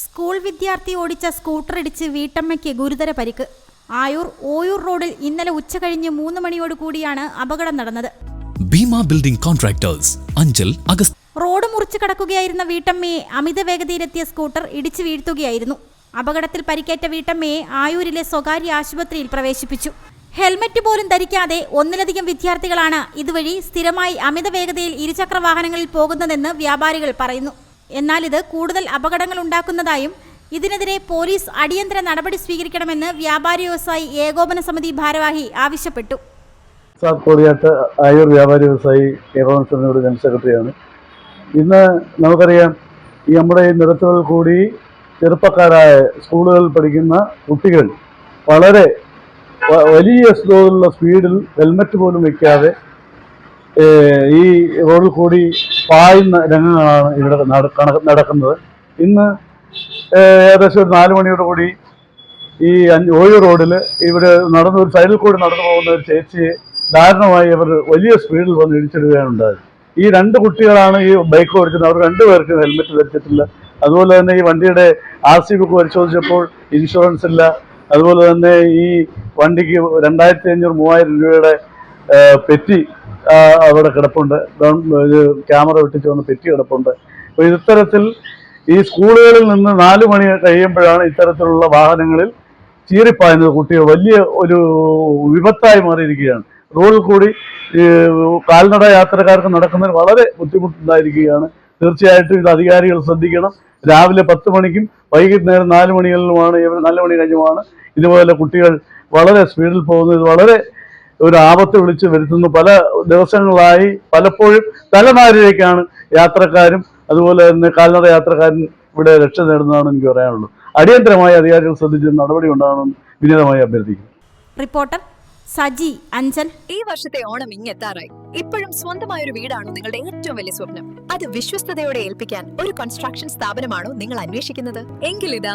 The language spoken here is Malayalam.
സ്കൂൾ വിദ്യാർത്ഥി ഓടിച്ച സ്കൂട്ടർ ഇടിച്ച് വീട്ടമ്മയ്ക്ക് ഗുരുതര പരിക്ക്. ആയൂർ ഓയൂർ റോഡിൽ ഇന്നലെ ഉച്ച കഴിഞ്ഞ് മൂന്ന് മണിയോട് കൂടിയാണ് അപകടം നടന്നത്. ഭീമ ബിൽഡിംഗ് കോൺട്രാക്ടേഴ്സ് അഞ്ചൽ അഗസ്റ്റ് റോഡ് മുറിച്ചു കടക്കുകയായിരുന്ന വീട്ടമ്മയെ അമിത വേഗതയിലെത്തിയ സ്കൂട്ടർ ഇടിച്ചു വീഴ്ത്തുകയായിരുന്നു. അപകടത്തിൽ പരിക്കേറ്റ വീട്ടമ്മയെ ആയൂരിലെ സ്വകാര്യ ആശുപത്രിയിൽ പ്രവേശിപ്പിച്ചു. ഹെൽമറ്റ് പോലും ധരിക്കാതെ ഒന്നിലധികം വിദ്യാർത്ഥികളാണ് ഇതുവഴി സ്ഥിരമായി അമിത വേഗതയിൽ ഇരുചക്ര വാഹനങ്ങളിൽ പോകുന്നതെന്ന് വ്യാപാരികൾ പറയുന്നു. എന്നാൽ ഇത് കൂടുതൽ അപകടങ്ങൾ ഉണ്ടാക്കുന്നതായും ഇതിനെതിരെ പോലീസ് അടിയന്തര നടപടി സ്വീകരിക്കണമെന്ന് വ്യാപാരി വ്യവസായി ഏകോപന സമിതി ഭാരവാഹി ആവശ്യപ്പെട്ടു. സാർ വ്യാപാരി വ്യവസായി ഏകോപന സമിതിയുടെ ജനറൽ സെക്രട്ടറിയാണ്. ഇന്ന് നമുക്കറിയാം ഈ നമ്മുടെ ഈ നിരത്തുകൾ കൂടി ചെറുപ്പക്കാരായ സ്കൂളുകളിൽ പഠിക്കുന്ന കുട്ടികൾ വളരെ വലിയ സ്ലോയിലുള്ള സ്പീഡിൽ ഹെൽമറ്റ് പോലും വെക്കാതെ ഏഹ്, ഈ റോഡിൽ കൂടി പായുന്ന രംഗങ്ങളാണ് ഇവിടെ നട- നടക്കുന്നത്. ഇന്ന് ഏകദേശം ഒരു നാല് മണിയോട് കൂടി ഈ ഓയോ റോഡിൽ ഇവിടെ നടന്ന ഒരു സൈഡിൽ കൂടി നടന്നു പോകുന്ന ഒരു ചേച്ചിയെ ദാരുണമായി അവർ വലിയ സ്പീഡിൽ വന്ന് ഇടിച്ചിടുകയാണ് ഉണ്ടായത് ഈ രണ്ട് കുട്ടികളാണ് ഈ ബൈക്ക് ഓടിച്ചത്. അവർ രണ്ടുപേർക്കും ഹെൽമെറ്റ് ധരിച്ചിട്ടില്ല. അതുപോലെ തന്നെ ഈ വണ്ടിയുടെ ആർ സി ബുക്ക് പരിശോധിച്ചപ്പോൾ ഇൻഷുറൻസ് ഇല്ല. അതുപോലെ തന്നെ ഈ വണ്ടിക്ക് രണ്ടായിരത്തി അഞ്ഞൂറ് മൂവായിരം രൂപയുടെ പെറ്റി അവിടെ കിടപ്പുണ്ട്. ക്യാമറ വെട്ടിച്ച് വന്ന് പെറ്റി കിടപ്പുണ്ട്. അപ്പോൾ ഇത്തരത്തിൽ ഈ സ്കൂളുകളിൽ നിന്ന് നാല് മണി കഴിയുമ്പോഴാണ് ഇത്തരത്തിലുള്ള വാഹനങ്ങളിൽ ചീറിപ്പായുന്നത്. കുട്ടികൾ വലിയ ഒരു വിപത്തായി മാറിയിരിക്കുകയാണ്. റോഡിൽ കൂടി കാൽനട യാത്രക്കാർക്ക് നടക്കുന്നതിന് വളരെ ബുദ്ധിമുട്ടുണ്ടായിരിക്കുകയാണ്. തീർച്ചയായിട്ടും ഇത് അധികാരികൾ ശ്രദ്ധിക്കണം. രാവിലെ പത്ത് മണിക്കും വൈകുന്നേരം നാല് മണികളിലുമാണ് ഇവർ നാല് മണി കഴിഞ്ഞുമാണ് ഇതുപോലെ കുട്ടികൾ വളരെ സ്പീഡിൽ പോകുന്നത്. വളരെ ഒരു ആപത്ത് വിളിച്ചു വരുത്തുന്നു. പല ദിവസങ്ങളായി പലപ്പോഴും തലനാരിലേക്കാണ് യാത്രക്കാരും അതുപോലെ തന്നെ കാൽനട യാത്രക്കാരും ഇവിടെ രക്ഷ നേടുന്നതാണ് എനിക്ക് പറയാനുള്ളത്. അടിയന്തരമായി അധികാരികൾ ശ്രദ്ധിച്ച് നടപടി ഉണ്ടാകണമെന്ന് വിനീതമായി അഭ്യർത്ഥിക്കുന്നു. റിപ്പോർട്ടർ സജി അഞ്ചൽ. ഈ വർഷത്തെ ഓണം ഇങ്ങെത്താറായി. ഇപ്പോഴും സ്വന്തമായ ഒരു വീടാണോ നിങ്ങളുടെ ഏറ്റവും വലിയ സ്വപ്നം. അത് വിശ്വസ്തയോടെ ഏൽപ്പിക്കാൻ ഒരു കൺസ്ട്രക്ഷൻ സ്ഥാപനമാണോ നിങ്ങൾ അന്വേഷിക്കുന്നത്? എങ്കിൽ ഇതാ